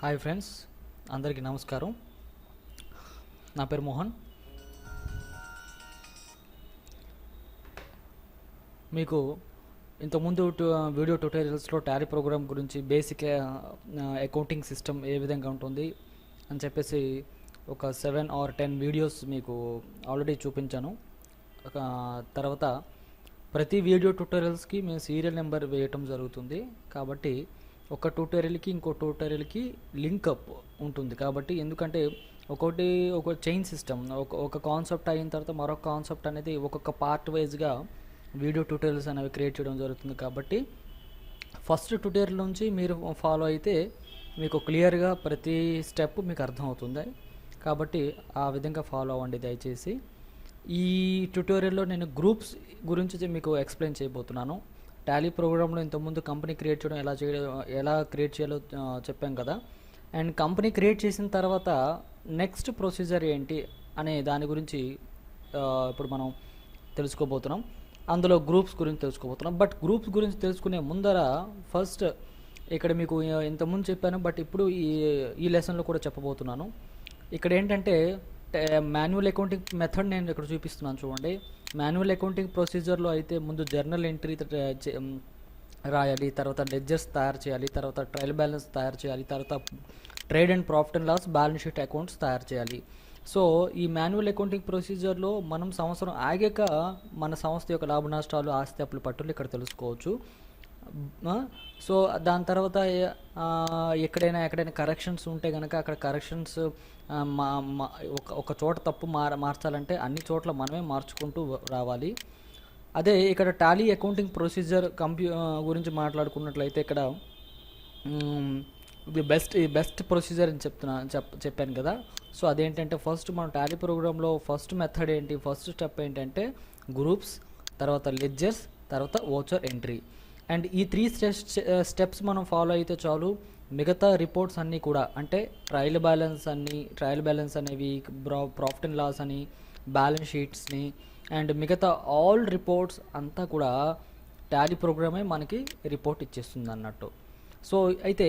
Hi friends అందరికీ నమస్కారం. నా పేరు మోహన్. మీకు ఇంతకుముందు వీడియో ట్యూటోరియల్స్లో టారీ ప్రోగ్రామ్ గురించి బేసిక్ అకౌంటింగ్ సిస్టమ్ ఏ విధంగా ఉంటుంది అని చెప్పేసి ఒక సెవెన్ ఆర్ టెన్ వీడియోస్ మీకు ఆల్రెడీ చూపించాను. తర్వాత ప్రతి వీడియో ట్యూటోరియల్స్కి మేము సీరియల్ నెంబర్ వేయటం జరుగుతుంది. కాబట్టి ఒక ట్యూటోరియల్కి ఇంకో ట్యూటోరియల్కి లింక్అప్ ఉంటుంది. కాబట్టి ఎందుకంటే ఒకటి ఒక చైన్ సిస్టమ్ ఒక ఒక కాన్సెప్ట్ అయిన తర్వాత మరొక కాన్సెప్ట్ అనేది ఒక్కొక్క పార్ట్ వైజ్గా వీడియో ట్యూటోరియల్స్ అనేవి క్రియేట్ చేయడం జరుగుతుంది. కాబట్టి ఫస్ట్ ట్యూటోరియల్ నుంచి మీరు ఫాలో అయితే మీకు క్లియర్గా ప్రతి స్టెప్ మీకు అర్థమవుతుంది. కాబట్టి ఆ విధంగా ఫాలో అవ్వండి దయచేసి. ఈ ట్యూటోరియల్లో నేను గ్రూప్స్ గురించి మీకు ఎక్స్ప్లెయిన్ చేయబోతున్నాను. టాలీ ప్రోగ్రాంలో ఇంతకుముందు కంపెనీ క్రియేట్ చేయడం ఎలా చేయడం ఎలా క్రియేట్ చేయాలో చెప్పాం కదా. అండ్ కంపెనీ క్రియేట్ చేసిన తర్వాత నెక్స్ట్ ప్రొసీజర్ ఏంటి అనే దాని గురించి ఇప్పుడు మనం తెలుసుకోబోతున్నాం. అందులో గ్రూప్స్ గురించి తెలుసుకోబోతున్నాం. బట్ గ్రూప్స్ గురించి తెలుసుకునే ముందర ఫస్ట్ ఇక్కడ మీకు ఇంతకుముందు చెప్పాను బట్ ఇప్పుడు ఈ ఈ లెసన్లో కూడా చెప్పబోతున్నాను. ఇక్కడ ఏంటంటే మాన్యువల్ అకౌంటింగ్ మెథడ్ నేను ఇక్కడ చూపిస్తున్నాను చూడండి. మాన్యువల్ అకౌంటింగ్ ప్రొసీజర్లో అయితే ముందు జర్నల్ ఎంట్రీ రాయాలి తర్వాత లెడ్జర్స్ తయారు చేయాలి తర్వాత ట్రయల్ బ్యాలెన్స్ తయారు చేయాలి తర్వాత trade and profit and loss balance sheet accounts తయారు చేయాలి. సో ఈ మాన్యువల్ అకౌంటింగ్ ప్రొసీజర్లో మనం సంవత్సరం ఆగాక మన సంస్థ యొక్క లాభ నష్టాలు ఆస్తి అప్పుల పట్టులు ఇక్కడ తెలుసుకోవచ్చు. సో దాని తర్వాత ఎక్కడైనా ఎక్కడైనా కరెక్షన్స్ ఉంటే కనుక అక్కడ కరెక్షన్స్ మా మా- ఒక ఒక చోట తప్పు మార మార్చాలంటే అన్ని చోట్ల మనమే మార్చుకుంటూ రావాలి. అదే ఇక్కడ టాలీ అకౌంటింగ్ ప్రొసీజర్ కంప్యూ గురించి మాట్లాడుకున్నట్లయితే ఇక్కడ ది బెస్ట్ ఈ బెస్ట్ ప్రొసీజర్ అని చెప్తున్నా చెప్ చెప్పాను కదా. సో అదేంటంటే ఫస్ట్ మనం టాలీ ప్రోగ్రాంలో ఫస్ట్ మెథడ్ ఏంటి? ఫస్ట్ స్టెప్ ఏంటంటే గ్రూప్స్ తర్వాత లెడ్జర్స్ తర్వాత ఓచర్ ఎంట్రీ అండ్ ఈ త్రీ స్టెప్స్ మనం ఫాలో అయితే చాలు. మిగతా రిపోర్ట్స్ అన్నీ కూడా అంటే ట్రయల్ బ్యాలెన్స్ అన్ని ట్రయల్ బ్యాలెన్స్ అనేవి ప్రాఫిట్ అండ్ లాస్ అని బ్యాలెన్స్ షీట్స్ని అండ్ మిగతా ఆల్ రిపోర్ట్స్ అంతా కూడా టాలీ ప్రోగ్రామే మనకి రిపోర్ట్ ఇచ్చేస్తుంది అన్నట్టు. సో అయితే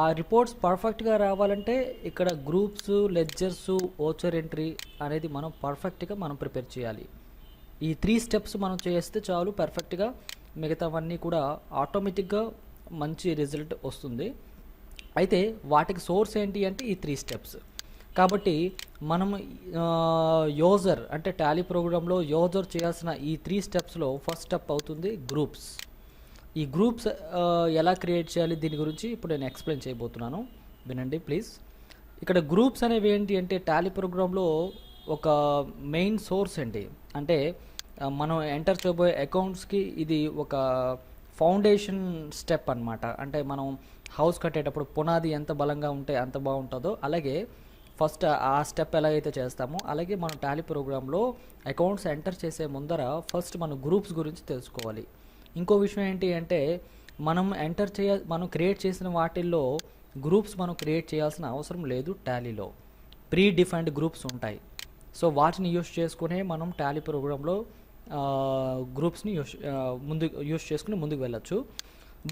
ఆ రిపోర్ట్స్ పర్ఫెక్ట్గా రావాలంటే ఇక్కడ గ్రూప్స్ లెడ్జర్స్ ఓచర్ ఎంట్రీ అనేది మనం పర్ఫెక్ట్గా మనం ప్రిపేర్ చేయాలి. ఈ త్రీ స్టెప్స్ మనం చేస్తే చాలు పర్ఫెక్ట్గా మిగతావన్నీ కూడా ఆటోమేటిక్గా మంచి రిజల్ట్ వస్తుంది. అయితే వాటికి సోర్స్ ఏంటి అంటే ఈ త్రీ స్టెప్స్. కాబట్టి మనం యోజర్ అంటే టాలీ ప్రోగ్రాంలో యోజర్ చేయాల్సిన ఈ త్రీ స్టెప్స్లో ఫస్ట్ స్టెప్ అవుతుంది గ్రూప్స్. ఈ గ్రూప్స్ ఎలా క్రియేట్ చేయాలి దీని గురించి ఇప్పుడు నేను ఎక్స్ప్లెయిన్ చేయబోతున్నాను. వినండి ప్లీజ్. ఇక్కడ గ్రూప్స్ అనేవి ఏంటి అంటే టాలీ ప్రోగ్రాంలో ఒక మెయిన్ సోర్స్ అండి అంటే మనం ఎంటర్ చేయబోయే అకౌంట్స్కి ఇది ఒక ఫౌండేషన్ స్టెప్ అన్నమాట. అంటే మనం హౌస్ కట్టేటప్పుడు పునాది ఎంత బలంగా ఉంటే అంత బాగుంటుందో అలాగే ఫస్ట్ ఆ స్టెప్ ఎలాగైతే చేస్తామో అలాగే మనం టాలీ ప్రోగ్రాంలో అకౌంట్స్ ఎంటర్ చేసే ముందర ఫస్ట్ మనం గ్రూప్స్ గురించి తెలుసుకోవాలి. ఇంకో విషయం ఏంటి అంటే మనం ఎంటర్ చేయ మనం క్రియేట్ చేసిన వాటిల్లో గ్రూప్స్ మనం క్రియేట్ చేయాల్సిన అవసరం లేదు టాలీలో. ప్రీ డిఫైన్డ్ గ్రూప్స్ ఉంటాయి. సో వాటిని యూస్ చేసుకునే మనం టాలీ ప్రోగ్రాంలో గ్రూప్స్ని యూస్ ముందు యూస్ చేసుకుని ముందుకు వెళ్ళొచ్చు.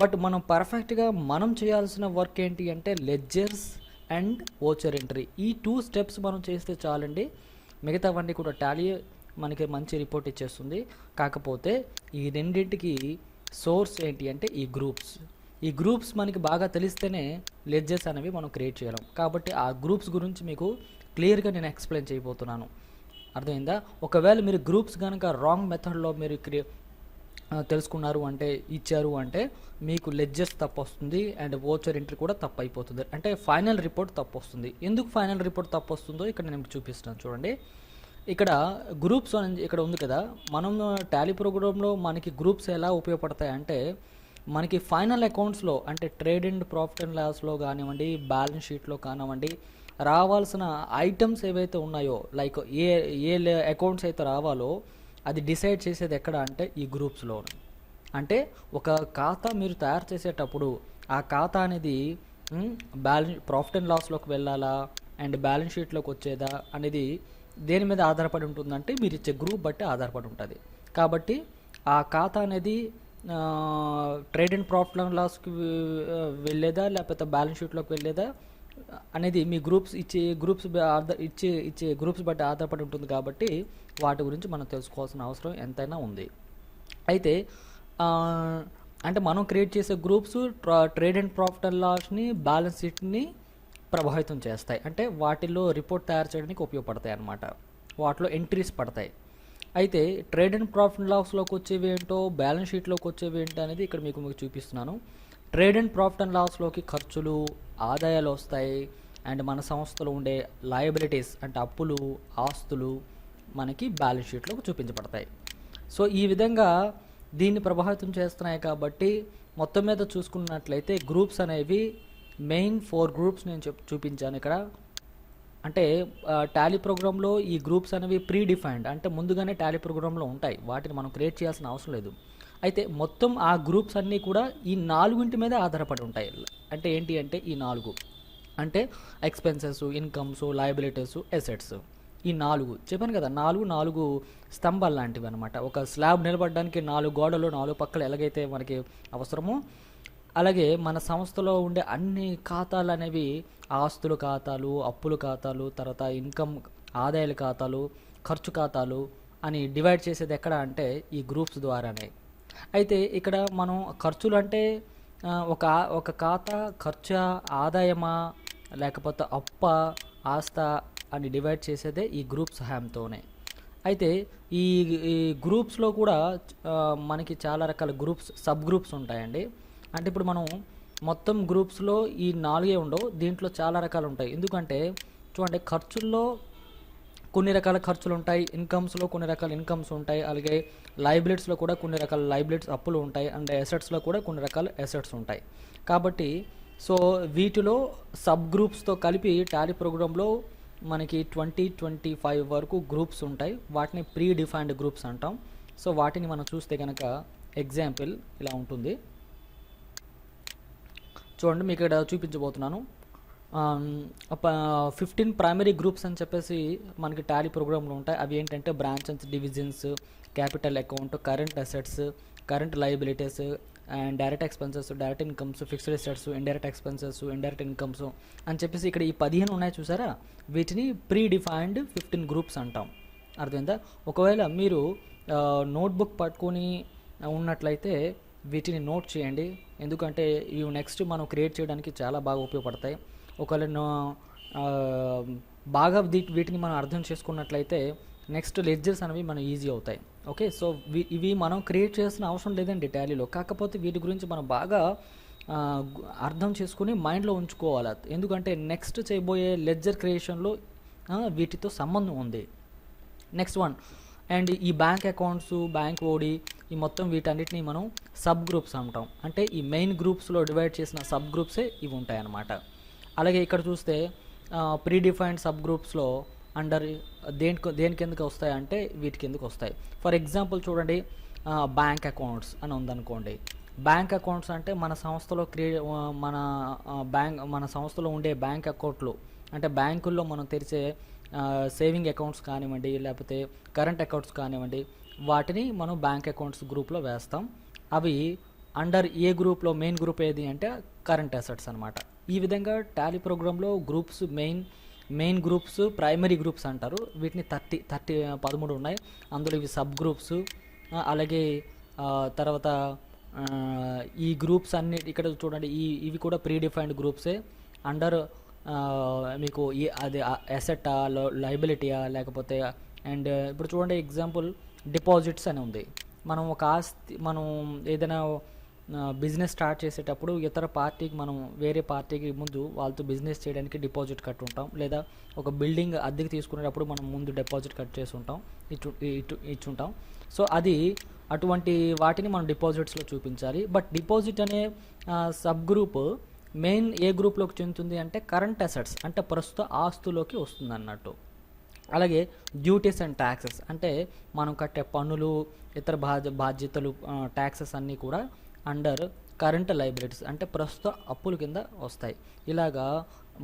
బట్ మనం పర్ఫెక్ట్గా మనం చేయాల్సిన వర్క్ ఏంటి అంటే లెడ్జర్స్ అండ్ ఓచర్ ఎంట్రీ. ఈ టూ స్టెప్స్ మనం చేస్తే చాలండి. మిగతావన్నీ కూడా టాలీ మనకి మంచి రిపోర్ట్ ఇచ్చేస్తుంది. కాకపోతే ఈ రెండింటికి సోర్స్ ఏంటి అంటే ఈ గ్రూప్స్. ఈ గ్రూప్స్ మనకి బాగా తెలిస్తేనే లెడ్జెస్ అనేవి మనం క్రియేట్ చేయడం కాబట్టి ఆ గ్రూప్స్ గురించి మీకు క్లియర్గా నేను ఎక్స్ప్లెయిన్ చేయబోతున్నాను. అర్థమైందా? ఒకవేళ మీరు గ్రూప్స్ కనుక రాంగ్ మెథడ్లో మీరు క్రియే తెలుసుకున్నారు అంటే ఇచ్చారు అంటే మీకు లెడ్జెస్ తప్పు వస్తుంది అండ్ ఓచర్ ఎంట్రీ కూడా తప్పు అయిపోతుంది అంటే ఫైనల్ రిపోర్ట్ తప్పు వస్తుంది ఎందుకు ఫైనల్ రిపోర్ట్ తప్పు వస్తుందో ఇక్కడ నేను చూపిస్తాను చూడండి. ఇక్కడ గ్రూప్స్ అని ఇక్కడ ఉంది కదా. మనం టాలీ ప్రోగ్రాంలో మనకి గ్రూప్స్ ఎలా ఉపయోగపడతాయి అంటే మనకి ఫైనల్ అకౌంట్స్లో అంటే ట్రేడ్ అండ్ ప్రాఫిట్ అండ్ లాస్లో కానివ్వండి బ్యాలెన్స్ షీట్లో కానివ్వండి రావాల్సిన ఐటమ్స్ ఏవైతే ఉన్నాయో లైక్ ఏ ఏ అకౌంట్స్ అయితే రావాలో అది డిసైడ్ చేసేది ఎక్కడ అంటే ఈ గ్రూప్స్లో అంటే ఒక ఖాతా మీరు తయారు చేసేటప్పుడు ఆ ఖాతా అనేది బ్యాలెన్స్ ప్రాఫిట్ అండ్ లాస్లోకి వెళ్ళాలా అండ్ బ్యాలెన్స్ షీట్లోకి వచ్చేదా అనేది దేని మీద ఆధారపడి ఉంటుందంటే మీరు ఇచ్చే గ్రూప్ బట్టి ఆధారపడి ఉంటుంది. కాబట్టి ఆ ఖాతా అనేది ట్రేడ్ అండ్ ప్రాఫిట్ అండ్ లాస్కి వెళ్ళేదా లేకపోతే బ్యాలెన్స్ షీట్లోకి వెళ్ళేదా అనేది మీ గ్రూప్స్ ఇచ్చే గ్రూప్స్ ఆధార ఇచ్చే ఇచ్చే గ్రూప్స్ బట్టి ఆధారపడి ఉంటుంది కాబట్టి వాటి గురించి మనం తెలుసుకోవాల్సిన అవసరం ఎంతైనా ఉంది. అయితే అంటే మనం క్రియేట్ చేసే groups trade and profit and లాస్ని balance షీట్ని ప్రభావితం చేస్తాయి. అంటే వాటిల్లో రిపోర్ట్ తయారు చేయడానికి ఉపయోగపడతాయి అన్నమాట. వాటిలో ఎంట్రీస్ పడతాయి. అయితే ట్రేడ్ అండ్ ప్రాఫిట్ అండ్ లాస్లోకి వచ్చేవి ఏంటో బ్యాలెన్స్ షీట్లోకి వచ్చేవి ఏంటో అనేది ఇక్కడ మీకు మీకు చూపిస్తున్నాను. ట్రేడ్ అండ్ ప్రాఫిట్ అండ్ లాస్లోకి ఖర్చులు ఆదాయాలు వస్తాయి. అండ్ మన సంస్థలో ఉండే లయబిలిటీస్ అంటే అప్పులు ఆస్తులు మనకి బ్యాలెన్స్ షీట్లోకి చూపించబడతాయి. సో ఈ విధంగా దీన్ని ప్రభావితం చేస్తున్నాయి కాబట్టి మొత్తం మీద చూసుకున్నట్లయితే గ్రూప్స్ అనేవి మెయిన్ ఫోర్ గ్రూప్స్ నేను చెప్ చూపించాను ఇక్కడ. అంటే టాలీ ప్రోగ్రాంలో ఈ గ్రూప్స్ అనేవి ప్రీ డిఫైన్డ్ అంటే ముందుగానే టాలీ ప్రోగ్రాంలో ఉంటాయి. వాటిని మనం క్రియేట్ చేయాల్సిన అవసరం లేదు. అయితే మొత్తం ఆ గ్రూప్స్ అన్నీ కూడా ఈ నాలుగింటి మీద ఆధారపడి ఉంటాయి. అంటే ఏంటి అంటే ఈ నాలుగు. అంటే ఎక్స్పెన్సెస్ ఇన్కమ్స్ లయబిలిటీస్ ఎసెట్స్. ఈ నాలుగు. చెప్పాను కదా నాలుగు నాలుగు స్తంభాలు లాంటివి అనమాట ఒక స్లాబ్ నిలబడడానికి నాలుగు గోడలు నాలుగు పక్కలు ఎలాగైతే మనకి అవసరమో అలాగే మన సంస్థలో ఉండే అన్ని ఖాతాలు అనేవి ఆస్తుల ఖాతాలు అప్పుల ఖాతాలు తర్వాత ఇన్కమ్ ఆదాయాల ఖాతాలు ఖర్చు ఖాతాలు అని డివైడ్ చేసేది ఎక్కడ అంటే ఈ గ్రూప్స్ ద్వారానే. అయితే ఇక్కడ మనం ఖర్చులు అంటే ఒక ఒక ఖాతా ఖర్చు ఆదాయమా లేకపోతే అప్ప ఆస్త అని డివైడ్ చేసేదే ఈ గ్రూప్ సహాయంతోనే. అయితే ఈ ఈ గ్రూప్స్లో కూడా మనకి చాలా రకాల గ్రూప్స్ సబ్ గ్రూప్స్ ఉంటాయండి. అంటే ఇప్పుడు మనం మొత్తం గ్రూప్స్లో ఈ నాలుగే ఉండవు దీంట్లో చాలా రకాలు ఉంటాయి. ఎందుకంటే చూడండి ఖర్చుల్లో కొన్ని రకాల ఖర్చులు ఉంటాయి ఇన్కమ్స్లో కొన్ని రకాల ఇన్కమ్స్ ఉంటాయి అలాగే లైబిలిటీస్లో కూడా కొన్ని రకాల లైబిలిటీస్ అప్పులు ఉంటాయి అండ్ అసెట్స్లో కూడా కొన్ని రకాల అసెట్స్ ఉంటాయి. కాబట్టి సో వీటిలో సబ్ గ్రూప్స్తో కలిపి టాలీ ప్రోగ్రాంలో మనకి ట్వంటీ ట్వంటీ ఫైవ్ వరకు గ్రూప్స్ ఉంటాయి. వాటిని ప్రీ డిఫైన్డ్ గ్రూప్స్ అంటాం. సో వాటిని మనం చూస్తే కనుక ఎగ్జాంపుల్ ఇలా ఉంటుంది. చూడండి మీకు ఇక్కడ చూపించబోతున్నాను. ఫిఫ్టీన్ ప్రైమరీ గ్రూప్స్ అని చెప్పేసి మనకి టాలీ ప్రోగ్రాంలో ఉంటాయి. అవి ఏంటంటే branches divisions capital account current assets current liabilities and direct expenses direct incomes fixed assets indirect expenses indirect incomes అని చెప్పేసి ఇక్కడ ఈ పదిహేను ఉన్నాయి చూసారా? వీటిని ప్రీ డిఫైన్డ్ ఫిఫ్టీన్ గ్రూప్స్ అంటాం. అర్థమైందా? ఒకవేళ మీరు నోట్బుక్ పట్టుకొని ఉన్నట్లయితే వీటిని నోట్ చేయండి. ఎందుకంటే ఇవి నెక్స్ట్ మనం క్రియేట్ చేయడానికి చాలా బాగా ఉపయోగపడతాయి. ఒకవేళ బాగా వీటిని మనం అర్థం చేసుకున్నట్లయితే నెక్స్ట్ లెడ్జర్స్ అనేవి మనం ఈజీ అవుతాయి. ఓకే? సో ఇవి మనం క్రియేట్ చేసిన అవసరం లేదండి టాలీలో. కాకపోతే వీటి గురించి మనం బాగా అర్థం చేసుకుని మైండ్లో ఉంచుకోవాలి. ఎందుకంటే నెక్స్ట్ చేయబోయే లెడ్జర్ క్రియేషన్లో వీటితో సంబంధం ఉంది. Next one. అండ్ ఈ బ్యాంక్ అకౌంట్స్ బ్యాంక్ ఓడి ఈ మొత్తం వీటన్నిటిని మనం సబ్ గ్రూప్స్ అంటాం. అంటే ఈ మెయిన్ గ్రూప్స్లో డివైడ్ చేసిన సబ్ గ్రూప్సే ఇవి ఉంటాయి అన్నమాట అలాగే ఇక్కడ చూస్తే ప్రీ డిఫైన్డ్ సబ్ గ్రూప్స్లో అండర్ దేని దేని కిందకి వస్తాయి అంటే వీటి కిందకి వస్తాయి. ఫర్ ఎగ్జాంపుల్ చూడండి బ్యాంక్ అకౌంట్స్ అని ఉందనుకోండి. బ్యాంక్ అకౌంట్స్ అంటే మన సంస్థలో క్రియే మన బ్యాంక్ మన సంస్థలో ఉండే బ్యాంక్ అకౌంట్లు అంటే బ్యాంకుల్లో మనం తెరిచే సేవింగ్ అకౌంట్స్ కానివ్వండి లేకపోతే కరెంట్ అకౌంట్స్ కానివ్వండి వాటిని మనం బ్యాంక్ అకౌంట్స్ గ్రూప్లో వేస్తాం. అవి అండర్ ఏ గ్రూప్లో మెయిన్ గ్రూప్ ఏది అంటే కరెంట్ అసెట్స్ అనమాట ఈ విధంగా టాలీ ప్రోగ్రాంలో groups main main groups primary groups అంటారు. వీటిని థర్టీ థర్టీ పదమూడు ఉన్నాయి. అందులో ఇవి సబ్ గ్రూప్స్ అలాగే తర్వాత ఈ గ్రూప్స్ అన్ని ఇక్కడ చూడండి. ఈ ఇవి కూడా ప్రీ డిఫైన్డ్ గ్రూప్సే. అండర్ మీకు ఈ అది అసెట్టా లైబిలిటీయా లేకపోతే అండ్ ఇప్పుడు చూడండి ఎగ్జాంపుల్ డిపాజిట్స్ అని ఉంది. మనం ఒక ఆస్తి మనం ఏదైనా బిజినెస్ స్టార్ట్ చేసేటప్పుడు ఇతర పార్టీకి మనం వేరే పార్టీకి ముందు వాళ్ళతో బిజినెస్ చేయడానికి డిపాజిట్ కట్టుంటాం. లేదా ఒక బిల్డింగ్ అద్దెకి తీసుకునేటప్పుడు మనం ముందు డిపాజిట్ కట్ చేసి ఉంటాం ఇటు ఇటు ఇచ్చుంటాం. సో అది అటువంటి వాటిని మనం డిపాజిట్స్లో చూపించాలి. బట్ డిపాజిట్ అనే సబ్ గ్రూప్ మెయిన్ ఏ గ్రూప్లోకి చెందుతుంది అంటే కరెంట్ అసెట్స్ అంటే ప్రస్తుత ఆస్తులోకి వస్తుంది అన్నట్టు అలాగే డ్యూటీస్ అండ్ ట్యాక్సెస్ అంటే మనం కట్టే పన్నులు ఇతర బాధ్య బాధ్యతలు ట్యాక్సెస్ అన్నీ కూడా అండర్ కరెంట్ లైబిలిటీస్ అంటే ప్రస్తుత అప్పుల కింద వస్తాయి. ఇలాగా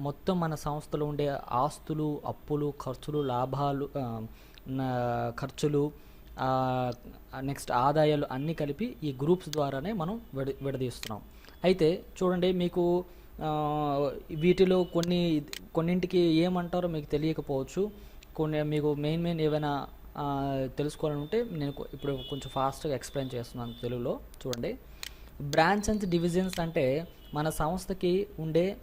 మొత్తం మన సంస్థలో ఉండే ఆస్తులు అప్పులు ఖర్చులు లాభాలు ఖర్చులు నెక్స్ట్ ఆదాయాలు అన్నీ కలిపి ఈ గ్రూప్స్ ద్వారానే మనం విడ విడదీస్తున్నాం. అయితే చూడండి మీకు వీటిలో కొన్ని కొన్నింటికి ఏమంటారో మీకు తెలియకపోవచ్చు. కొన్ని మీకు మెయిన్ మెయిన్ ఏమైనా తెలుసుకోవాలంటే నేను ఇప్పుడు కొంచెం ఫాస్ట్గా ఎక్స్ప్లెయిన్ చేస్తున్నాను తెలుగులో. చూడండి. బ్రాంచ్ అండ్ డివిజన్స్ అంటే మన సంస్థకి ఉండే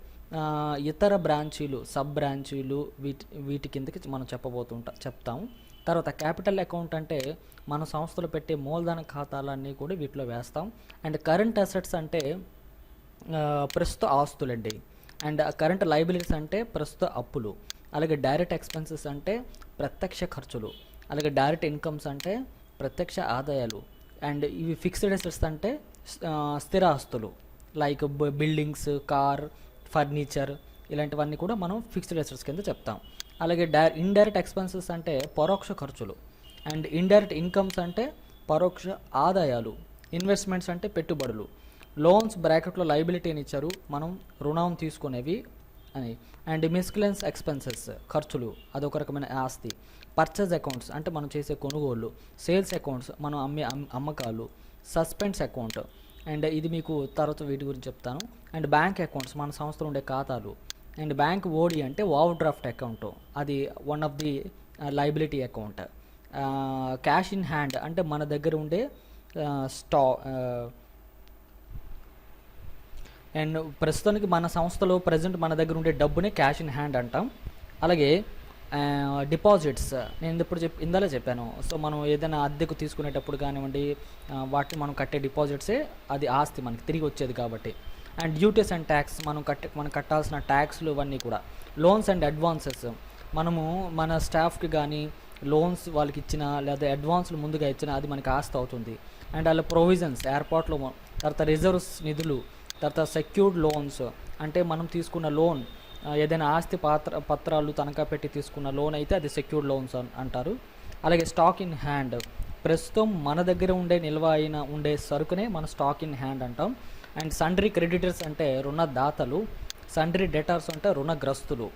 ఇతర బ్రాంచీలు సబ్ బ్రాంచీలు వీటి వీటి కిందకి మనం చెప్పబోతుంటా చెప్తాం. తర్వాత క్యాపిటల్ అకౌంట్ అంటే మన సంస్థలో పెట్టే మూలధన ఖాతాలన్నీ కూడా వీటిలో వేస్తాం. అండ్ కరెంట్ అసెట్స్ అంటే ప్రస్తుత ఆస్తులండి. అండ్ కరెంట్ లైబిలిటీస్ అంటే ప్రస్తుత అప్పులు. అలాగే డైరెక్ట్ ఎక్స్పెన్సెస్ అంటే ప్రత్యక్ష ఖర్చులు. అలాగే డైరెక్ట్ ఇన్కమ్స్ అంటే ప్రత్యక్ష ఆదాయాలు. అండ్ ఇవి ఫిక్స్డ్ అసెట్స్ అంటే స్థిర ఆస్తులు లైక్ బిల్డింగ్స్ కార్ ఫర్నిచర్ ఇలాంటివన్నీ కూడా మనం ఫిక్స్డ్ అసెట్స్ కింద చెప్తాం. అలాగే డై ఇండైరెక్ట్ ఎక్స్పెన్సెస్ అంటే పరోక్ష ఖర్చులు. అండ్ ఇండైరెక్ట్ ఇన్కమ్స్ అంటే పరోక్ష ఆదాయాలు. ఇన్వెస్ట్మెంట్స్ అంటే పెట్టుబడులు. లోన్స్ బ్రాకెట్లో లైబిలిటీ అని ఇచ్చారు. మనం రుణం తీసుకునేవి అని. అండ్ మిస్క్లెన్స్ ఎక్స్పెన్సెస్ ఖర్చులు. అదొక రకమైన ఆస్తి. పర్చేజ్ అకౌంట్స్ అంటే మనం చేసే కొనుగోళ్ళు సేల్స్ అకౌంట్స్ మనం అమ్మే అమ్మకాలు. Suspends account. అండ్ ఇది మీకు తర్వాత వీటి గురించి చెప్తాను. అండ్ బ్యాంక్ అకౌంట్స్ మన సంస్థలో ఉండే ఖాతాలు. అండ్ బ్యాంక్ ఓడి అంటే ఓవర్ డ్రాఫ్ట్ అకౌంట్. అది one of the liability account. Cash in hand అంటే మన దగ్గర ఉండే స్టా అండ్ ప్రస్తుతానికి మన సంస్థలో ప్రజెంట్ మన దగ్గర ఉండే డబ్బుని క్యాష్ ఇన్ హ్యాండ్ అంటాం. అలాగే డిపాజిట్స్ నేను ఇప్పుడు చెప్ ఇందాలే చెప్పాను. సో మనం ఏదైనా అద్దెకు తీసుకునేటప్పుడు కానివ్వండి వాటిని మనం కట్టే డిపాజిట్సే అది ఆస్తి మనకి తిరిగి వచ్చేది కాబట్టి. అండ్ డ్యూటీస్ అండ్ ట్యాక్స్ మనం కట్టే మనం కట్టాల్సిన ట్యాక్స్లు ఇవన్నీ కూడా. Loans and advances. మనము మన స్టాఫ్కి కానీ లోన్స్ వాళ్ళకి ఇచ్చిన లేదా అడ్వాన్స్లు ముందుగా ఇచ్చిన అది మనకి ఆస్తి అవుతుంది. అండ్ అలా ప్రొవిజన్స్ ఎయిర్పోర్ట్లో తర్వాత రిజర్వ్స్ నిధులు తర్వాత సెక్యూర్డ్ లోన్స్. అంటే మనం తీసుకున్న లోన్ ఏదైనా ఆస్తి పాత్ర పత్రాలు తనఖా పెట్టి తీసుకున్న లోన్ అయితే అది సెక్యూర్డ్ లోన్స్ అంటారు. అలాగే స్టాక్ ఇన్ హ్యాండ్ ప్రస్తుతం మన దగ్గర ఉండే నిల్వ అయిన ఉండే సరుకునే మన స్టాక్ ఇన్ హ్యాండ్ అంటాం. అండ్ సండ్రీ క్రెడిటర్స్ అంటే రుణదాతలు సండ్రీ డెటార్స్ అంటే రుణగ్రస్తులు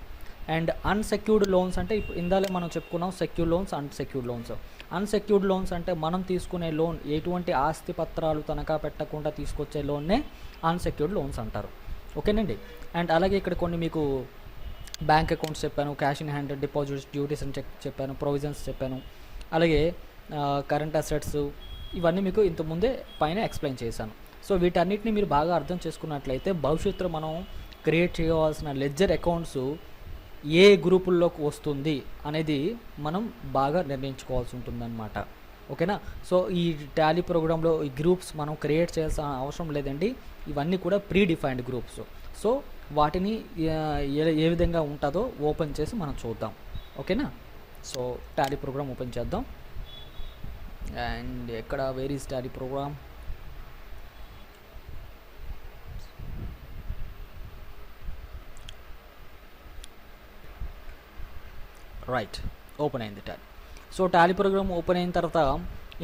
అండ్ అన్సెక్యూర్డ్ లోన్స్ అంటే ఇప్పుడు ఇందాలే మనం చెప్పుకున్నాం secure loans unsecured loans unsecured loans అంటే మనం తీసుకునే లోన్ ఎటువంటి ఆస్తి పత్రాలు తనఖా పెట్టకుండా తీసుకొచ్చే లోన్నే అన్సెక్యూర్డ్ లోన్స్ అంటారు. ఓకేనండి. అండ్ అలాగే ఇక్కడ కొన్ని మీకు బ్యాంక్ అకౌంట్స్ చెప్పాను cash in hand deposits duties అని చెక్ చెప్పాను ప్రొవిజన్స్ చెప్పాను. అలాగే కరెంట్ అసెట్స్ ఇవన్నీ మీకు ఇంతకుముందే పైన ఎక్స్ప్లెయిన్ చేశాను. సో వీటన్నిటిని మీరు బాగా అర్థం చేసుకున్నట్లయితే భవిష్యత్తులో మనం క్రియేట్ చేయవలసిన లెడ్జర్ అకౌంట్స్ ఏ గ్రూపుల్లోకి వస్తుంది అనేది మనం బాగా నిర్ణయించుకోవాల్సి ఉంటుందన్నమాట. ఓకేనా? సో ఈ టాలీ ప్రోగ్రాంలో ఈ గ్రూప్స్ మనం క్రియేట్ చేయాల్సిన అవసరం లేదండి. ఇవన్నీ కూడా ప్రీ డిఫైన్డ్ గ్రూప్స్. సో వాటిని ఏ ఏ విధంగా ఉంటుందో ఓపెన్ చేసి మనం చూద్దాం. ఓకేనా? సో టాలీ ప్రోగ్రామ్ ఓపెన్ చేద్దాం. అండ్ ఎక్కడ where is Tally program right open అయింది Tally. So Tally program open అయిన తర్వాత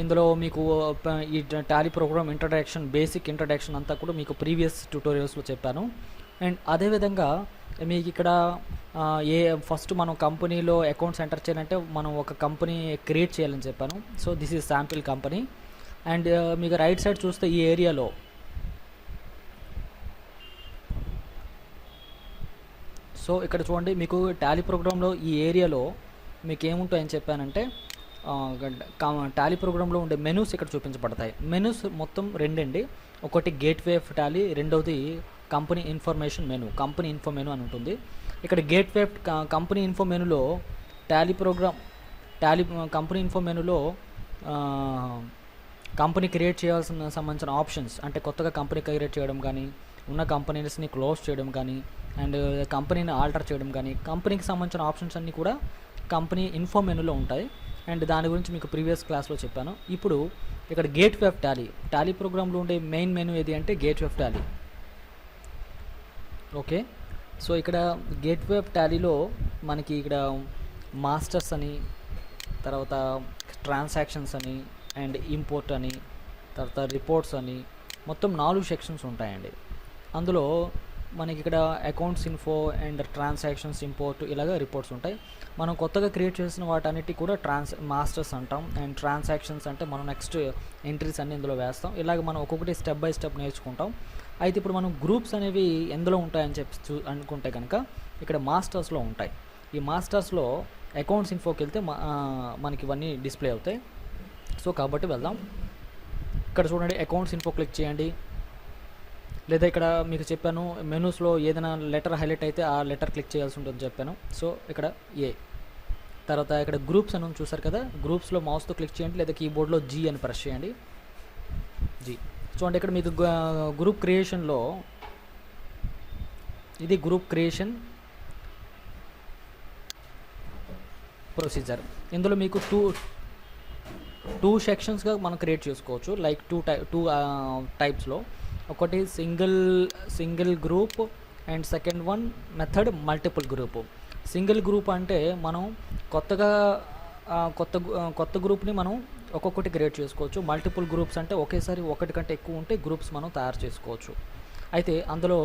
ఇందులో మీకు ఈ Tally program introduction basic introduction అంతా కూడా మీకు ప్రీవియస్ ట్యూటోరియల్స్లో చెప్పాను. అండ్ అదేవిధంగా మీకు ఇక్కడ ఏ ఫస్ట్ మనం కంపెనీలో అకౌంట్స్ ఎంటర్ చేయాలంటే మనం ఒక కంపెనీ క్రియేట్ చేయాలని చెప్పాను. So this is sample company. And మీకు రైట్ సైడ్ చూస్తే ఈ ఏరియాలో సో ఇక్కడ చూడండి మీకు టాలీ ప్రోగ్రాంలో ఈ ఏరియాలో మీకు ఏముంటాయని చెప్పానంటే టాలీ ప్రోగ్రాంలో ఉండే మెనూస్ ఇక్కడ చూపించబడతాయి. మెనూస్ మొత్తం రెండండి. ఒకటి గేట్వే ఆఫ్ టాలీ రెండవది company information menu company info menu అని ఉంటుంది. ఇక్కడ గేట్వే కంపెనీ ఇన్ఫో మెనూలో Tally program Tally company info మెనూలో కంపెనీ క్రియేట్ చేయాల్సిన సంబంధించిన ఆప్షన్స్ అంటే కొత్తగా కంపెనీ క్రియేట్ చేయడం కానీ ఉన్న కంపెనీస్ని క్లోజ్ చేయడం కానీ అండ్ కంపెనీని ఆల్టర్ చేయడం కానీ కంపెనీకి సంబంధించిన ఆప్షన్స్ అన్నీ కూడా కంపెనీ ఇన్ఫో మెనూలో ఉంటాయి. అండ్ దాని గురించి మీకు ప్రీవియస్ క్లాస్లో చెప్పాను. ఇప్పుడు ఇక్కడ gateway of Tally Tally ప్రోగ్రాంలో ఉండే మెయిన్ మెనూ ఏది అంటే gateway of Tally. Okay? So ఇక్కడ గేట్ వే ఆఫ్ టాలీలో మనకి ఇక్కడ మాస్టర్స్ అని తర్వాత ట్రాన్సాక్షన్స్ అని అండ్ ఇంపోర్ట్ అని తర్వాత రిపోర్ట్స్ అని మొత్తం నాలుగు సెక్షన్స్ ఉంటాయండి. అందులో మనకి ఇక్కడ accounts info and transactions import ఇలాగ రిపోర్ట్స్ ఉంటాయి. మనం కొత్తగా క్రియేట్ చేసిన వాటన్నిటి కూడా ట్రాన్స్ మాస్టర్స్ అంటాం. అండ్ ట్రాన్సాక్షన్స్ అంటే మనం నెక్స్ట్ ఎంట్రీస్ అన్ని ఇందులో వేస్తాం. ఇలాగ మనం ఒక్కొక్కటి స్టెప్ బై స్టెప్ నేర్చుకుంటాం. అయితే ఇప్పుడు మనం గ్రూప్స్ అనేవి ఎందులో ఉంటాయని చెప్పి చూ అనుకుంటే కనుక ఇక్కడ మాస్టర్స్లో ఉంటాయి. ఈ మాస్టర్స్లో అకౌంట్స్ ఇన్ఫోకి వెళ్తే మనకి ఇవన్నీ డిస్ప్లే అవుతాయి. సో కాబట్టి వెళ్దాం. ఇక్కడ చూడండి అకౌంట్స్ ఇన్ఫో క్లిక్ చేయండి. లేదా ఇక్కడ మీకు చెప్పాను మెనూస్లో ఏదైనా లెటర్ హైలైట్ అయితే ఆ లెటర్ క్లిక్ చేయాల్సి ఉంటుందని చెప్పాను. సో ఇక్కడ ఏ. తర్వాత ఇక్కడ గ్రూప్స్ అని చూసారు కదా గ్రూప్స్లో మౌస్తో క్లిక్ చేయండి లేదా కీబోర్డ్లో జీ అని ప్రెస్ చేయండి. జీ. చూడండి ఇక్కడ మీకు గ్రూప్ క్రియేషన్లో ఇది గ్రూప్ క్రియేషన్ ప్రొసీజర్. ఇందులో మీకు టూ టూ సెక్షన్స్గా మనం క్రియేట్ చేసుకోవచ్చు లైక్ టూ టై టూ టైప్స్లో. ఒకటి single single group and second one method multiple group. Single group అంటే మనం కొత్తగా కొత్త కొత్త గ్రూప్ని మనం ఒక్కొక్కటి క్రియేట్ చేసుకోవచ్చు. మల్టిపుల్ గ్రూప్స్ అంటే ఒకేసారి ఒకటి కంటే ఎక్కువ ఉంటే గ్రూప్స్ మనం తయారు చేసుకోవచ్చు. అయితే అందులో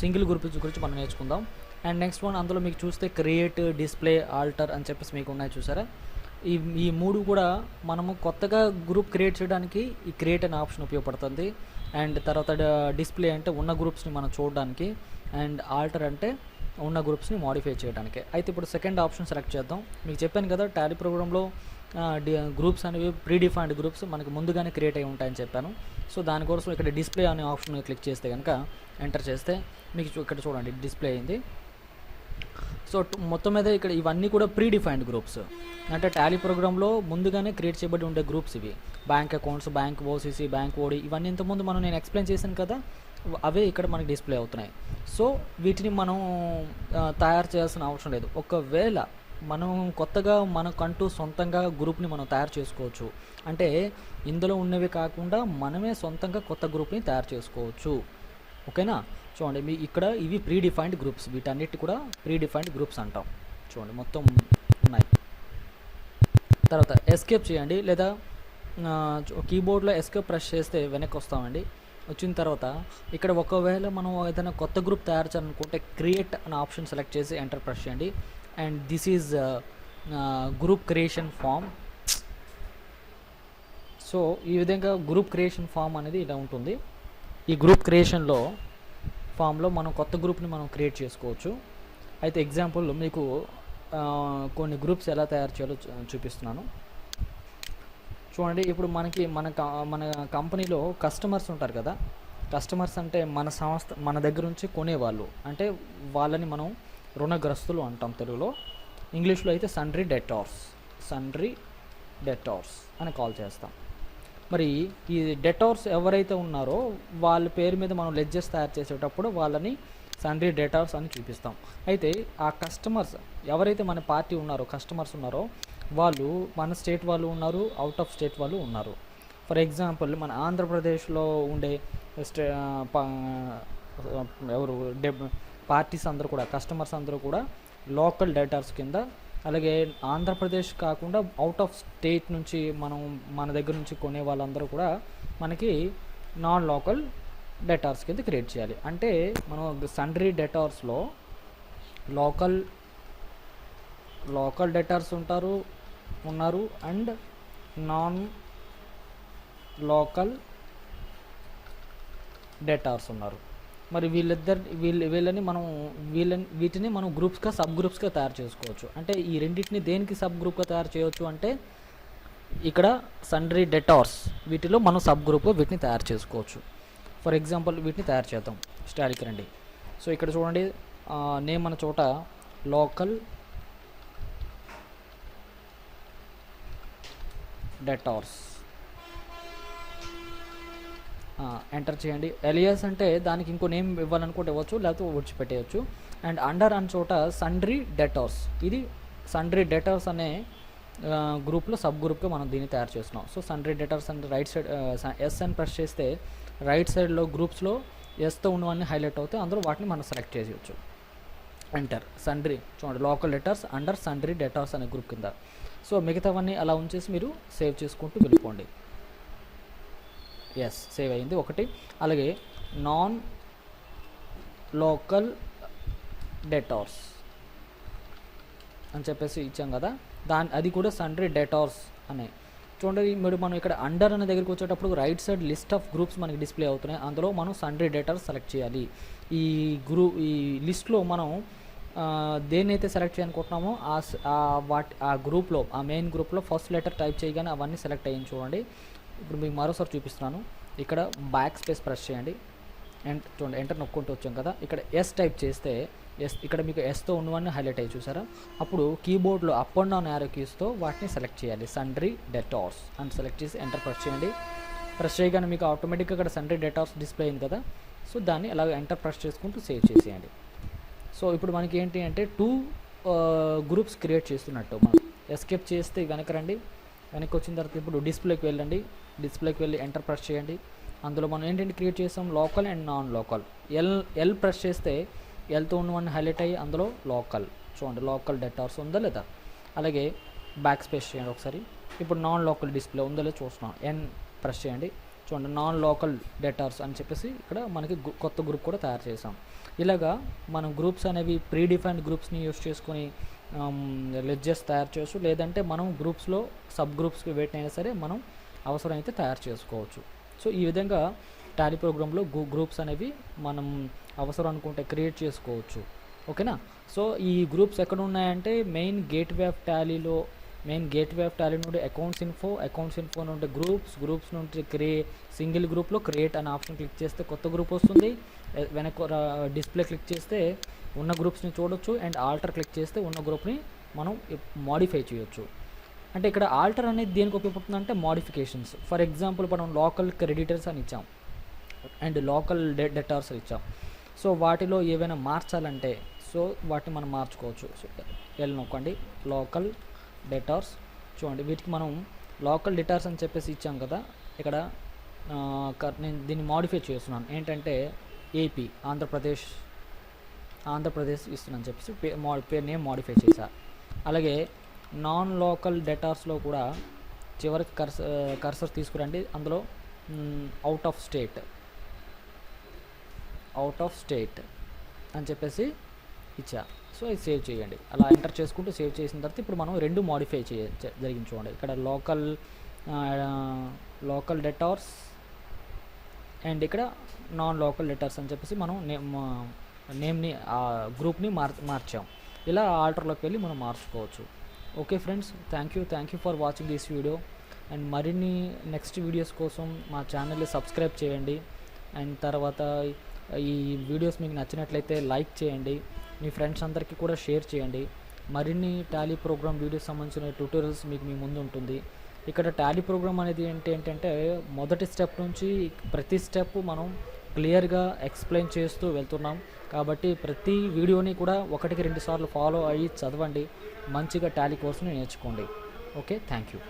సింగిల్ గ్రూప్స్ గురించి మనం నేర్చుకుందాం. అండ్ నెక్స్ట్ వన్ అందులో మీకు చూస్తే క్రియేట్ డిస్ప్లే ఆల్టర్ అని చెప్పేసి మీకు ఉన్నాయి చూసారా? ఈ ఈ మూడు కూడా మనము కొత్తగా గ్రూప్ క్రియేట్ చేయడానికి ఈ క్రియేట్ అనే ఆప్షన్ ఉపయోగపడుతుంది. అండ్ తర్వాత డిస్ప్లే అంటే ఉన్న గ్రూప్స్ని మనం చూడడానికి అండ్ ఆల్టర్ అంటే ఉన్న గ్రూప్స్ని మాడిఫై చేయడానికి. అయితే ఇప్పుడు సెకండ్ ఆప్షన్ సెలెక్ట్ చేద్దాం. మీకు చెప్పాను కదా టాలీ ప్రోగ్రాంలో గ్రూప్స్ అనేవి ప్రీడిఫైన్డ్ గ్రూప్స్ మనకి ముందుగానే క్రియేట్ అయి ఉంటాయని చెప్పాను. సో దానికోసం ఇక్కడ డిస్ప్లే అనే ఆప్షన్ క్లిక్ చేస్తే కనుక ఎంటర్ చేస్తే మీకు ఇక్కడ చూడండి డిస్ప్లే అయింది. సో మొత్తం మీద ఇక్కడ ఇవన్నీ కూడా ప్రీ డిఫైన్డ్ గ్రూప్స్ అంటే టాలీ ప్రోగ్రాంలో ముందుగానే క్రియేట్ చేయబడి ఉండే గ్రూప్స్ ఇవి. Bank accounts bank OCC bank OD ఇవన్నీ ఇంతకుముందు మనం నేను ఎక్స్ప్లెయిన్ చేశాను కదా అవే ఇక్కడ మనకి డిస్ప్లే అవుతున్నాయి. సో వీటిని మనం తయారు చేయాల్సిన అవసరం లేదు. ఒకవేళ మనం కొత్తగా మనకంటూ సొంతంగా గ్రూప్ని మనం తయారు చేసుకోవచ్చు. అంటే ఇందులో ఉన్నవి కాకుండా మనమే సొంతంగా కొత్త గ్రూప్ని తయారు చేసుకోవచ్చు. ఓకేనా? చూడండి మీ ఇక్కడ ఇవి ప్రీ డిఫైన్డ్ గ్రూప్స్ వీటన్నిటి కూడా ప్రీ డిఫైన్డ్ గ్రూప్స్ అంటాం. చూడండి మొత్తం ఉన్నాయి. తర్వాత ఎస్కేప్ చేయండి లేదా కీబోర్డ్లో ఎస్కేప్ ప్రెస్ చేస్తే వెనక్కి వస్తామండి. వచ్చిన తర్వాత ఇక్కడ ఒకవేళ మనం ఏదైనా కొత్త గ్రూప్ తయారు చేయాలనుకుంటే క్రియేట్ అనే ఆప్షన్ సెలెక్ట్ చేసి ఎంటర్ ప్రెస్ చేయండి. And this is group creation form so ఈ విధంగా గ్రూప్ క్రియేషన్ ఫామ్ అనేది ఇలా ఉంటుంది. ఈ గ్రూప్ క్రియేషన్లో ఫామ్లో మనం కొత్త గ్రూప్ని మనం క్రియేట్ చేసుకోవచ్చు. అయితే ఎగ్జాంపుల్ మీకు కొన్ని గ్రూప్స్ ఎలా తయారు చేయాలో చూ- చూపిస్తున్నాను. చూడండి ఇప్పుడు మనకి మన క- మన కంపెనీలో కస్టమర్స్ ఉంటారు కదా. కస్టమర్స్ అంటే మన సంస్థ మన దగ్గర నుంచి కొనేవాళ్ళు. అంటే వాళ్ళని మనం రుణగ్రస్తులు అంటాం తెలుగులో. ఇంగ్లీష్లో అయితే సండ్రీ డెటార్స్ సండ్రీ డెటార్స్ అని కాల్ చేస్తాం. మరి ఈ డెటార్స్ ఎవరైతే ఉన్నారో వాళ్ళ పేరు మీద మనం లెడ్జెస్ తయారు చేసేటప్పుడు వాళ్ళని సండ్రీ డెటార్స్ అని చూపిస్తాం. అయితే ఆ కస్టమర్స్ ఎవరైతే మన పార్టీ ఉన్నారో కస్టమర్స్ ఉన్నారో వాళ్ళు మన స్టేట్ వాళ్ళు ఉన్నారు అవుట్ ఆఫ్ స్టేట్ వాళ్ళు ఉన్నారు. ఫర్ ఎగ్జాంపుల్ మన ఆంధ్రప్రదేశ్లో ఉండే స్టే ఎవరు పార్టీస్ అందరూ కూడా కస్టమర్స్ అందరూ కూడా లోకల్ డేటార్స్ కింద అలాగే ఆంధ్రప్రదేశ్ కాకుండా అవుట్ ఆఫ్ స్టేట్ నుంచి మనం మన దగ్గర నుంచి కొనే వాళ్ళందరూ కూడా మనకి నాన్ లోకల్ డెటార్స్ కింద క్రియేట్ చేయాలి. అంటే మనం సండ్రీ డెటార్స్లో లోకల్ లోకల్ డెటార్స్ ఉంటారు ఉన్నారు అండ్ నాన్ లోకల్ డెటార్స్ ఉన్నారు. మరి వీళ్ళిద్దరు వీళ్ళ వీళ్ళని మనం వీళ్ళని వీటిని మనం గ్రూప్స్గా సబ్ గ్రూప్స్గా తయారు చేసుకోవచ్చు. అంటే ఈ రెండింటిని దేనికి సబ్ గ్రూప్గా తయారు చేయవచ్చు అంటే ఇక్కడ సండ్రీ డెటార్స్ వీటిలో మనం సబ్ గ్రూప్గా వీటిని తయారు చేసుకోవచ్చు. ఫర్ ఎగ్జాంపుల్ వీటిని తయారు చేద్దాం. స్టాలిక్ రండి. సో ఇక్కడ చూడండి నేమ్ అన్న చోట లోకల్ డెటార్స్ ఎంటర్ చేయండి. ఎలియాస్ అంటే దానికి ఇంకో నేమ్ ఇవ్వాలనుకుంటే ఇవ్వచ్చు లేకపోతే విడిచిపెట్టేయచ్చు. అండ్ అండర్ అని చోట సండ్రీ డెటార్స్ ఇది సండ్రీ డెటార్స్ అనే గ్రూప్లో సబ్ గ్రూప్గా మనం దీన్ని తయారు చేస్తున్నాం. So sundry debtors and right side S అని ప్రెస్ చేస్తే రైట్ సైడ్లో గ్రూప్స్లో ఎస్తో ఉన్నవన్నీ హైలైట్ అవుతాయి. అందులో వాటిని మనం సెలెక్ట్ చేసేయచ్చు. ఎంటర్ సండ్రీ చూడండి local debtors under sundry debtors అనే గ్రూప్ కింద. సో మిగతావన్నీ అలా ఉంచేసి మీరు సేవ్ చేసుకుంటూ వెళ్ళిపోండి. ఎస్ సేవ్ అయింది ఒకటి అలాగే నాన్ లోకల్ డెటార్స్ అని చెప్పేసి ఇచ్చాం కదా. దాని అది కూడా సండ్రీ డెటార్స్ అనే. చూడండి మీరు మనం ఇక్కడ అండర్ అనే దగ్గరికి వచ్చేటప్పుడు right side list of groups మనకి డిస్ప్లే అవుతున్నాయి. అందులో మనం సండ్రీ డేటాస్ సెలెక్ట్ చేయాలి. ఈ గ్రూ ఈ లిస్ట్లో మనం దేన్నైతే సెలెక్ట్ చేయాలనుకుంటున్నామో ఆ వాట్ వాటి ఆ గ్రూప్లో ఆ మెయిన్ గ్రూప్లో ఫస్ట్ లెటర్ టైప్ చేయగానే అవన్నీ సెలెక్ట్ అయ్యింది చూడండి. ఇప్పుడు మీకు మరోసారి చూపిస్తున్నాను. ఇక్కడ బ్యాక్ స్పేస్ ప్రెస్ చేయండి. ఎంటర్ చూడండి ఎంటర్ నొక్కుంటూ వచ్చాం కదా. ఇక్కడ ఎస్ టైప్ చేస్తే ఎస్ ఇక్కడ మీకు ఎస్తో ఉన్నవన్నీ హైలైట్ అయ్యి చూసారా? అప్పుడు కీబోర్డ్లో అప్ అండ్ డౌన్ యారో కీస్తో వాటిని సెలెక్ట్ చేయాలి. సండ్రీ డెటార్స్ అని సెలెక్ట్ చేసి ఎంటర్ ప్రెస్ చేయండి. ప్రెస్ చేయగానే మీకు ఆటోమేటిక్గా ఇక్కడ సండ్రీ డెటార్స్ డిస్ప్లే అయింది కదా. సో దాన్ని అలాగ ఎంటర్ ప్రెస్ చేసుకుంటూ సేవ్ చేసేయండి. సో ఇప్పుడు మనకి ఏంటి అంటే టూ గ్రూప్స్ క్రియేట్ చేస్తున్నట్టు మనం. ఎస్కేప్ చేస్తే వెనక రండి. వెనక్కి వచ్చిన తర్వాత ఇప్పుడు డిస్ప్లేకి వెళ్ళండి. డిస్ప్లేకి వెళ్ళి ఎంటర్ ప్రెస్ చేయండి. అందులో మనం ఏంటంటే క్రియేట్ చేస్తాం local and non local. L L press చేస్తే ఎల్తో ఉన్నవన్నీ హైలైట్ అయ్యి అందులో లోకల్. చూడండి లోకల్ డెటార్స్ ఉందా లేదా? అలాగే బ్యాక్ స్పేస్ చేయండి ఒకసారి. ఇప్పుడు నాన్ లోకల్ డిస్ప్లే ఉందో లేదో చూస్తున్నాం. ఎన్ ప్రెస్ చేయండి. చూడండి నాన్ లోకల్ డెటార్స్ అని చెప్పేసి ఇక్కడ మనకి కొత్త గ్రూప్ కూడా తయారు చేసాం. ఇలాగా మనం గ్రూప్స్ అనేవి ప్రీ డిఫైన్డ్ గ్రూప్స్ని యూస్ చేసుకొని లెడ్జెస్ తయారు చేయొచ్చు. లేదంటే మనం గ్రూప్స్లో సబ్ గ్రూప్స్కి వెయిట్ అయినా సరే మనం అవసరమైతే తయారు చేసుకోవచ్చు. సో ఈ విధంగా టాలీ ప్రోగ్రాంలో గ్రూప్స్ అనేవి మనం అవసరం అనుకుంటే క్రియేట్ చేసుకోవచ్చు. ఓకేనా? సో ఈ గ్రూప్స్ ఎక్కడ ఉన్నాయంటే మెయిన్ గేట్వే ఆఫ్ టాలీలో మెయిన్ గేట్వే ఆఫ్ టాలీ నుండి అకౌంట్స్ ఇన్ఫో అకౌంట్స్ ఇన్ఫో నుండి గ్రూప్స్ గ్రూప్స్ నుండి క్రియే సింగిల్ గ్రూప్లో క్రియేట్ అనే ఆప్షన్ క్లిక్ చేస్తే కొత్త గ్రూప్ వస్తుంది. వెనక డిస్ప్లే క్లిక్ చేస్తే ఉన్న గ్రూప్స్ని చూడొచ్చు అండ్ ఆల్టర్ క్లిక్ చేస్తే ఉన్న గ్రూప్ని మనం మాడిఫై చేయొచ్చు. అంటే ఇక్కడ ఆల్టర్ అనేది దేనికి ఉపయోగపడుతుంది అంటే మోడిఫికేషన్స్ ఫర్ ఎగ్జాంపుల్ మనం లోకల్ క్రెడిటర్స్ అని ఇచ్చాం. అండ్ లోకల్ డెటార్స్ ఇచ్చాం. సో వాటిలో ఏవైనా మార్చాలంటే సో వాటిని మనం మార్చుకోవచ్చు. సో నొక్కండి. లోకల్ డెటార్స్ చూడండి వీటికి మనం లోకల్ డెటార్స్ అని చెప్పేసి ఇచ్చాం కదా. ఇక్కడ నేను దీన్ని మాడిఫై చేస్తున్నాను. ఏంటంటే ఏపీ ఆంధ్రప్రదేశ్ ఆంధ్రప్రదేశ్ ఇస్తున్నాను చెప్పేసి పే మా పేరు నేమ్ మాడిఫై చేశా. అలాగే నాన్ లోకల్ డెటార్స్లో కూడా చివరికి కర్స కర్సర్ తీసుకురండి. అందులో out of state out of state అని చెప్పేసి ఇచ్చా. సో ఇది సేవ్ చేయండి. అలా ఎంటర్ చేసుకుంటూ సేవ్ చేసిన తర్వాత ఇప్పుడు మనం రెండు మాడిఫై చేయ చే- జరిగింది చూడండి. ఇక్కడ లోకల్ లోకల్ డెటార్స్ అండ్ ఇక్కడ నాన్ లోకల్ లెటర్స్ అని చెప్పేసి మనం నేమ్ నేమ్ని గ్రూప్ని మార్ మార్చాం. ఇలా ఆల్టర్లోకి వెళ్ళి మనం మార్చుకోవచ్చు. Okay friends thank you thank you for watching this video and మరిన్ని నెక్స్ట్ వీడియోస్ కోసం మా ఛానల్ని సబ్స్క్రైబ్ చేయండి. అండ్ తర్వాత ఈ వీడియోస్ మీకు నచ్చినట్లయితే లైక్ చేయండి. మీ ఫ్రెండ్స్ అందరికీ కూడా షేర్ చేయండి. మరిన్ని టాలీ ప్రోగ్రామ్ వీడియోస్ సంబంధించిన ట్యూటోరియల్స్ మీకు మీ ముందు ఉంటుంది. ఇక్కడ టాలీ ప్రోగ్రామ్ అనేది ఏంటి ఏంటంటే మొదటి స్టెప్ నుంచి ప్రతి స్టెప్ మనం క్లియర్గా ఎక్స్ప్లెయిన్ చేస్తూ వెళ్తున్నాం. కాబట్టి ప్రతి వీడియోని కూడా ఒకటికి రెండు సార్లు ఫాలో అయ్యి చదవండి. మంచిగా టాలీ కోర్సుని నేర్చుకోండి. Okay thank you